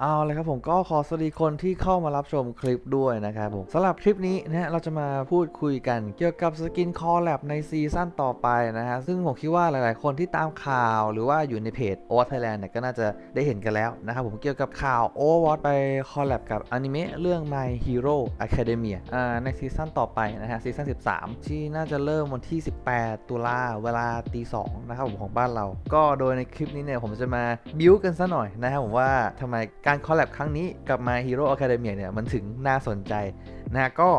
เอาเลยครับผมก็ขอสวัสดีคนที่เข้ามารับชมคลิปด้วยนะครับผมสำหรับคลิปนี้นะฮะเราจะมาพูดคุยกันเกี่ยวกับสกินคอแลบในซีซั่นต่อไปนะฮะซึ่งผมคิดว่าหลายๆ คนที่ตามข่าวหรือว่าอยู่ในเพจ o v e r Thailand เนี่ยก็น่าจะได้เห็นกันแล้วนะครับผมเกี่ยวกับข่าว Overwatch ไปคอแลบกับอนิเมะเรื่อง My Hero Academia อ่าในซีซั่นต่อไปนะฮะซีซั่น13 ที่น่าจะเริ่มวันที่ 18 ตุลาเวลาตี2นะครับผมของบ้านเรา ก็โดยในคลิปนี้เนี่ยผมจะมาบิวกันซะหน่อยนะครับผมว่าทำไมการคอลแลบครั้งนี้กับ My Hero Academia เนี่ยมันถึงน่าสนใจนะฮะก็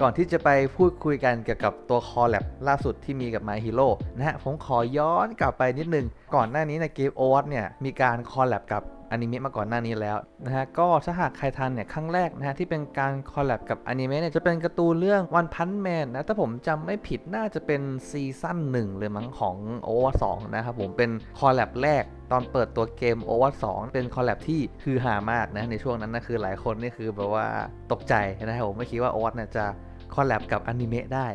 ก่อนที่จะไปพูดคุยกันเกี่ยวกับตัวคอลแลบล่าสุดที่มีกับ My Hero นะฮะผมขอย้อนกลับไปนิดนึง ก่อนหน้านี้ในเกมโอวัตเนี่ยมีการคอลแลบกับ อนิเมะมาก่อนหน้านี้แล้วนะฮะก็ถ้าหากใครทันเนี่ยครั้งแรกนะฮะที่เป็นการคอลแลบกับอนิเมะเนี่ยจะเป็นการ์ตูนเรื่อง One Punch Man นะถ้าผมจำไม่ผิดน่าจะเป็นซีซั่นหนึ่งเลยมั้งของ Overwatch 2นะครับผมเป็นคอลแลบแรกตอนเปิดตัวเกม o v e r 2 เป็นคอลแลบที่คือหามากนะในช่วงนั้นนะคือหลายคนนี่คือแบบว่าตกใจนะครับผมไม่คิดว่า o v e r เนี่ยจะคอลแลบกับอนิเมะได้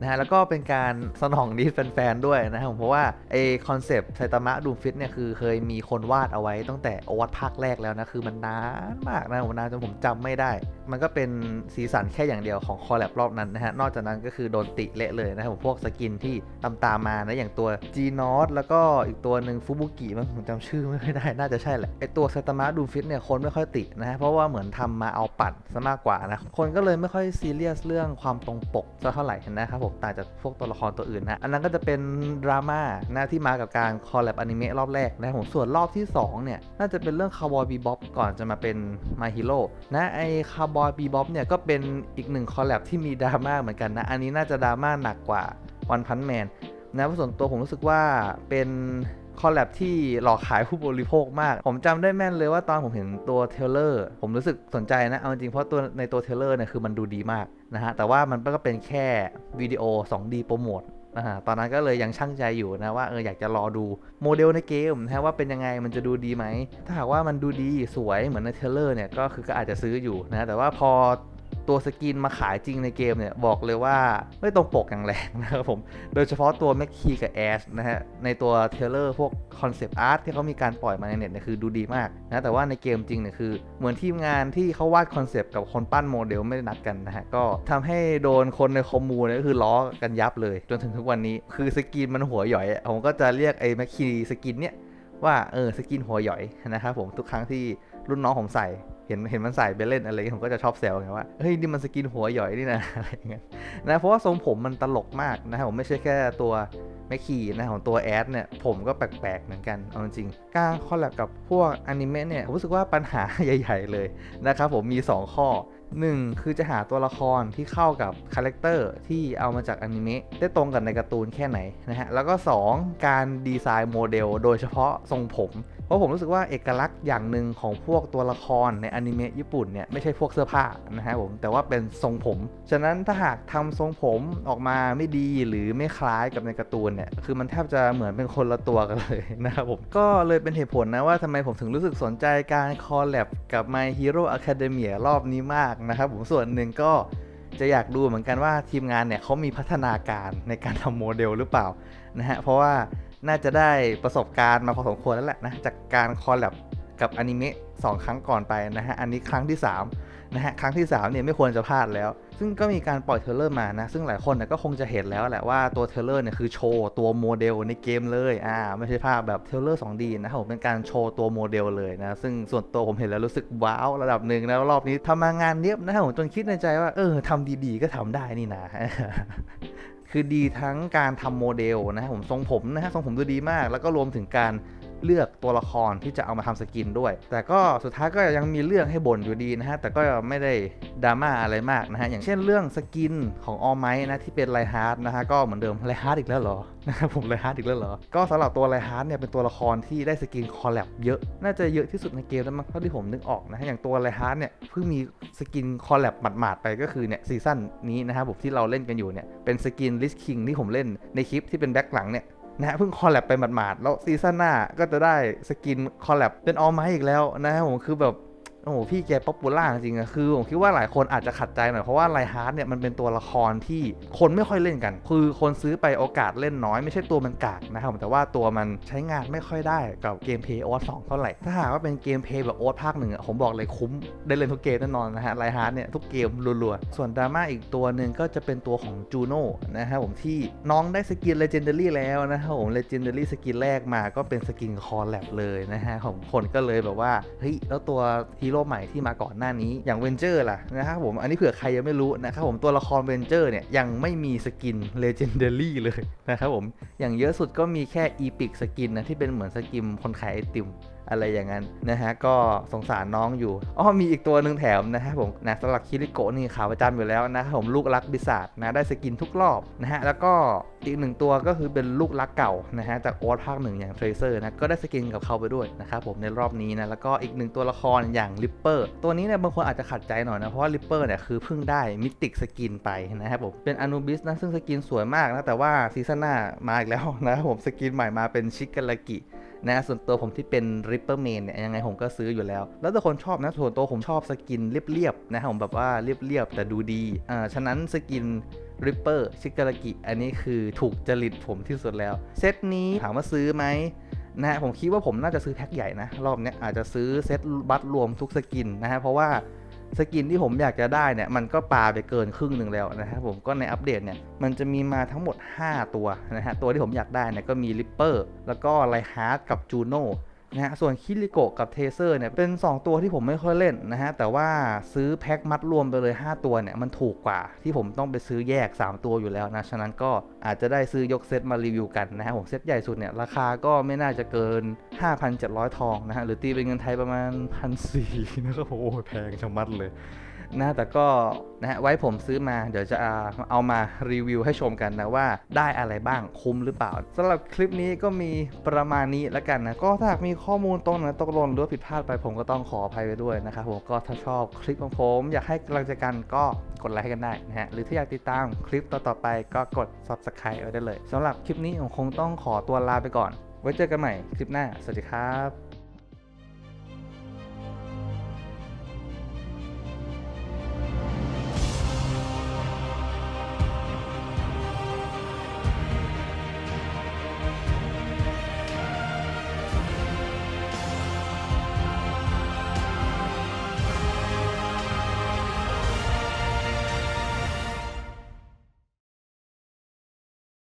นะฮะแล้วก็เป็นการสนองนิดแฟนๆด้วยนะครับผมเพราะว่าไอคอนเซปต์ไซตามะดูมฟิตเนี่ยคือเคยมีคนวาดเอาไว้ตั้งแต่อวัตภาคแรกแล้วนะ คือมันนานมากนะผมนานจนผมจำไม่ได้ มันก็เป็นสีสันแค่อย่างเดียวของคอลแลบรอบนั้นนะฮะนอกจากนั้นก็คือโดนติเละเลยนะครับพวกสกินที่ตามตามมานะอย่างตัว G n o t แล้วก็อีกตัวหนึ่งฟูบุกิมันผมจำชื่อไม่ค่อยได้น่าจะใช่แหละไอตัวไซตามะดูมฟิตเนี่ยคนไม่ค่อยตินะฮะเพราะว่าเหมือนทำมาเอาปัดซะมากกว่านะคนก็เลยไม่ค่อยซีเรียสเรื่องความตรงปกสักเท่าไหร่นะครับผมต่างจากพวกตัวละครตัวอื่นนะอันนั้นก็จะเป็นดราม่านะที่มากับการคอลแลบอนิเมะรอบแรกนะผมส่วนรอบที่2เนี่ยน่าจะเป็นเรื่องคาร์บอยบีบ๊อบก่อนจะมาเป็นมาฮิโร่นะไอคาร์บอยบีบ๊อบเนี่ยก็เป็นอีกหนึ่งคอลแลบที่มีดราม่าเหมือนกันนะอันนี้น่าจะดราม่าหนักกว่าวันพันแมนนะส่วนตัวผมรู้สึกว่าเป็น คอลแลบที่หลอกขายผู้บริโภคมาก ผมจำได้แม่นเลยว่าตอนผมเห็นตัวเทเลอร์ผมรู้สึกสนใจนะ เอาจริงเพราะตัวในตัวเทเลอร์เนี่ยคือมันดูดีมากนะฮะ แต่ว่ามันก็เป็นแค่วิดีโอ 2D โปรโมทอ่าตอนนั้นก็เลยยังช่างใจอยู่นะว่าเอออยากจะรอดูโมเดลในเกมนะว่าเป็นยังไงมันจะดูดีไหม ถ้าหากว่ามันดูดีสวยเหมือนในเทเลอร์เนี่ยก็คือก็อาจจะซื้ออยู่นะแต่ว่าพอ ตัวสกินมาขายจริงในเกมเนี่ย บอกเลยว่าไม่ตรงปกอย่างแรงนะครับผม โดยเฉพาะตัวแม็กคีกับแอชนะฮะ ในตัวเทเลอร์พวกคอนเซปต์อาร์ตที่เขามีการปล่อยมาในเน็ตเนี่ยคือดูดีมากนะ แต่ว่าในเกมจริงเนี่ยคือ เหมือนทีมงานที่เขาวาดคอนเซปต์กับคนปั้นโมเดลไม่ได้นัดกันนะฮะ ก็ทำให้โดนคนในคอมมูเนี่ยก็คือล้อกันยับเลย จนถึงทุกวันนี้คือสกินมันหัวหย่อยผมก็จะเรียกไอ้แม็กคีสกินเนี่ย ว่าเออสกินหัวหย่อยนะครับผมทุกครั้งที่รุ่นน้องผมใส่เห็นเห็นมันใส่ไปเล่นอะไรผมก็จะชอบแซวไงว่าเฮ้ยนี่มันสกินหัวหย่อยนี่นะอะไรอย่างเงี้ยนะเพราะว่าทรงผมมันตลกมากนะครับผมไม่ใช่แค่ตัวแมคคีนะของตัวแอดเนี่ยผมก็แปลกๆเหมือนกันเอาจริงการคอลแลบกับพวกอนิเมะเนี่ยผมรู้สึกว่าปัญหาใหญ่ ๆ เลยนะครับผมมี 2 ข้อ 1คือจะหาตัวละครที่เข้ากับคาแรคเตอร์ที่เอามาจากอนิเมะได้ตรงกับในการ์ตูนแค่ไหนนะฮะแล้วก็ 2 การดีไซน์โมเดลโดยเฉพาะทรงผม ราะผมรู้สึกว่าเอกลักษณ์อย่างหนึ่งของพวกตัวละครในอนิเมะญี่ปุ่นเนี่ยไม่ใช่พวกเสื้อผ้านะฮะผมแต่ว่าเป็นทรงผม ฉะนั้นถ้าหากทำทรงผมออกมาไม่ดีหรือไม่คล้ายกับในการ์ตูนเนี่ยคือมันแทบจะเหมือนเป็นคนละตัวกันเลยนะครับผมก็เลยเป็นเหตุผลนะว่าทำไมผมถึงรู้สึกสนใจการคอลแลบกับ My Hero Academia รอบนี้มากนะครับผมส่วนหนึ่งก็จะอยากดูเหมือนกันว่าทีมงานเนี่ยเขามีพัฒนาการในการทำโมเดลหรือเปล่านะฮะเพราะว่า น่าจะได้ประสบการณ์มาพอสมควรแล้วแหละนะ จากการคอลแลบกับอนิเมะสองครั้งก่อนไปนะฮะ อันนี้ครั้งที่ 3 นะฮะ ครั้งที่ 3 เนี่ยไม่ควรจะพลาดแล้ว ซึ่งก็มีการปล่อยเทเลอร์มานะ ซึ่งหลายคนก็คงจะเห็นแล้วแหละว่าตัวเทเลอร์เนี่ยคือโชว์ตัวโมเดลในเกมเลย อ่า ไม่ใช่ภาพแบบเทเลอร์ 2D นะครับผมเป็นการโชว์ตัวโมเดลเลยนะ ซึ่งส่วนตัวผมเห็นแล้วรู้สึกว้าวระดับหนึ่งนะรอบนี้ทำมางานเนี้ยบนะครับผมจนคิดในใจว่าเออทำดีๆ ก็ทำได้นี่นะ คือดีทั้งการทำโมเดลนะครับผมทรงผมนะฮะทรงผมดูดีมาก แล้วก็รวมถึงการ เลือกตัวละครที่จะเอามาทำสกินด้วย แต่ก็สุดท้ายก็ยังมีเรื่องให้บ่นอยู่ดีนะฮะ แต่ก็ไม่ได้ดราม่าอะไรมากนะฮะ อย่างเช่นเรื่องสกินของออไมนะที่เป็นไลฮาร์ดนะฮะ ก็เหมือนเดิมไลฮาร์ดอีกแล้วเหรอนะครับผมไลฮาร์ดอีกแล้วเหรอ ก็สำหรับตัวไลฮาร์ดเนี่ยเป็นตัวละครที่ได้สกินคอลแลบเยอะ น่าจะเยอะที่สุดในเกมแล้วมั้งเท่าที่ผมนึกออกนะฮะ อย่างตัวไลฮาร์ดเนี่ยเพิ่งมีสกินคอลแลบหมาดๆไปก็คือเนี่ยซีซั่นนี้นะครับผมที่เราเล่นกันอยู่เนี่ยเป็นสกินลิสคิงที่ผมเล่นในคลิปที่เป็นแบ็คหลังเนี่ย นะฮะเพิ่งคอลแลบไปหมาดๆแล้วซีซั่นหน้าก็จะได้สกินคอลแลบเป็นออไม้อีกแล้วนะฮะผมคือแบบ โอ้โหพี่แกป๊อปปูล่าจริงอะคือผมคิดว่าหลายคนอาจจะขัดใจหน่อย เพราะว่าไลฮาร์ดเนี่ยมันเป็นตัวละครที่คนไม่ค่อยเล่นกัน คือคนซื้อไปโอกาสเล่นน้อยไม่ใช่ตัวมันกากนะครับแต่ว่าตัวมันใช้งานไม่ค่อยได้กับเกมเพย์โอ๊ตสองเท่าไหร่ ถ้าหากว่าเป็นเกมเพย์แบบโอ๊ตภาคหนึ่งอะผมบอกเลยคุ้มได้เล่นทุกเกมแน่นอนนะฮะไลฮาร์ดเนี่ยทุกเกมรัวๆ ส่วนดราม่าอีกตัวหนึ่งก็จะเป็นตัวของจูโน่นะครับผมที่น้องได้สกินเลเจนดารี่แล้วนะครับผมเลเจนดารี่สกินแรกมาก็เป็นสกินคอลแลบเลยนะฮะของคนก็เลยแบบว่าเฮ้ยแล้วตัวฮีโรใหม่ที่มาก่อนหน้านี้อย่างเวนเจอร์ล่ะนะครับผมอันนี้เผื่อใครยังไม่รู้นะครับผมตัวละครเวนเจอร์เนี่ยยังไม่มีสกินเลเจนเดอรี่เลยนะครับผมอย่างเยอะสุดก็มีแค่อีพิกสกินนะที่เป็นเหมือนสกินคนขายไอติมอะไรอย่างนั้นนะฮะก็สงสารน้องอยู่อ๋อมีอีกตัวหนึ่งแถมนะฮะผมนะสำหรับคิริโกะนี่ขาวประจำอยู่แล้วนะครับผมลูกรักบิสาดนะได้สกินทุกรอบนะฮะแล้วก็อีกหนึ่งตัวก็คือเป็นลูกรักเก่านะฮะจากโอ๊ตภาคหนึ่งอย่างเทรเซอร์นะก็ได้สกินกับเขาไปด้วยนะครับผมในรอบนี้นะแล้วก็อีกหนึ่งตัวละครอย่างลิปเปอร์ตัวนี้เนี่ยบางคนอาจจะขัดใจหน่อยนะเพราะว่าลิปเปอร์เนี่ยคือเพิ่งได้มิติกสกินไปนะครับผมเป็นอนูบิสนะซึ่งสกินสวยมากนะแต่ว่าซีซั่นหน้ามาอีกแล้วนะครับผมสกินใหม่มาเป็นชิกาลากิ นะส่วนตัวผมที่เป็น Ripper Main เนี่ยยังไงผมก็ซื้ออยู่แล้ว แล้วแต่คนชอบนะส่วนตัวผมชอบสกินเรียบๆนะผมแบบว่าเรียบๆแต่ดูดีอ่าฉะนั้นสกิน Ripper ชิกา a กิอันนี้คือถูกจริตผมที่สุดแล้ว เซตนี้ถามว่าซื้อไหมนะฮะผมคิดว่าผมน่าจะซื้อแพ็คใหญ่นะ รอบนี้อาจจะซื้อเซตบัตรรวมทุกสกินนะฮะเพราะว่า สกินที่ผมอยากจะได้เนี่ยมันก็ปาไปเกินครึ่งหนึ่งแล้วนะครับผมก็ในอัปเดตเนี่ยมันจะมีมาทั้งหมด 5 ตัวนะฮะตัวที่ผมอยากได้เนี่ยก็มีลิปเปอร์แล้วก็ไลฮาร์ดกับจูโน่ นะฮะส่วนคิริโกะกับเทเซอร์เนี่ยเป็น 2 ตัวที่ผมไม่ค่อยเล่นนะฮะแต่ว่าซื้อแพ็คมัดรวมไปเลย 5 ตัวเนี่ยมันถูกกว่าที่ผมต้องไปซื้อแยก 3 ตัวอยู่แล้วนะ ฉะนั้นก็อาจจะได้ซื้อยกเซตมารีวิวกันนะฮะผมเซตใหญ่สุดเนี่ยราคาก็ไม่น่าจะเกิน 5,700 ทองนะฮะหรือตีเป็นเงินไทยประมาณ 1,400นะครับโอ้โหแพงชะมัดเลย นะแต่ก็นะฮะไว้ผมซื้อมาเดี๋ยวจะเอามารีวิวให้ชมกันนะว่าได้อะไรบ้างคุ้มหรือเปล่าสำหรับคลิปนี้ก็มีประมาณนี้แล้วกันนะก็ถ้าหากมีข้อมูลตรงไหนตกหล่นหรือผิดพลาดไปผมก็ต้องขออภัยไปด้วยนะครับผมก็ถ้าชอบคลิปของผม อยากให้กำลังใจกันก็กดไลค์ให้กันได้นะฮะหรือถ้าอยากติดตามคลิปต่อๆไปก็กด subscribe ไว้ได้เลยสำหรับคลิปนี้ผมคงต้องขอตัวลาไปก่อนไว้เจอกันใหม่คลิปหน้า สวัสดีครับ